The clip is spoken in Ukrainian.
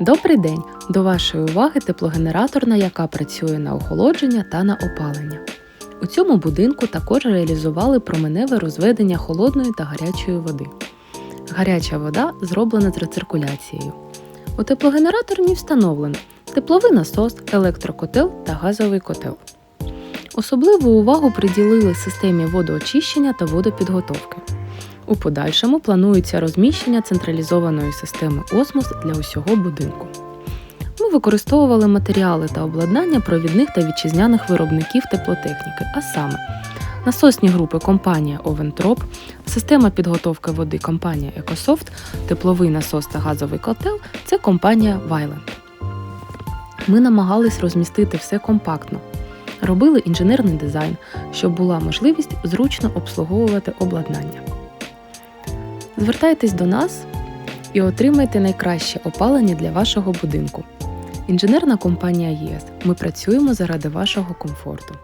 Добрий день! До вашої уваги теплогенераторна, яка працює на охолодження та на опалення. У цьому будинку також реалізували променеве розведення холодної та гарячої води. Гаряча вода зроблена з рециркуляцією. У теплогенераторні встановлено тепловий насос, електрокотел та газовий котел. Особливу увагу приділили системі водоочищення та водопідготовки. У подальшому планується розміщення централізованої системи осмос для усього будинку. Ми використовували матеріали та обладнання провідних та вітчизняних виробників теплотехніки, а саме насосні групи компанія Овентроп, система підготовки води компанія Екософт, тепловий насос та газовий котел це компанія Вайленд. Ми намагались розмістити все компактно. Робили інженерний дизайн, щоб була можливість зручно обслуговувати обладнання. Звертайтесь до нас і отримайте найкраще опалення для вашого будинку. Інженерна компанія ЄС. Ми працюємо заради вашого комфорту.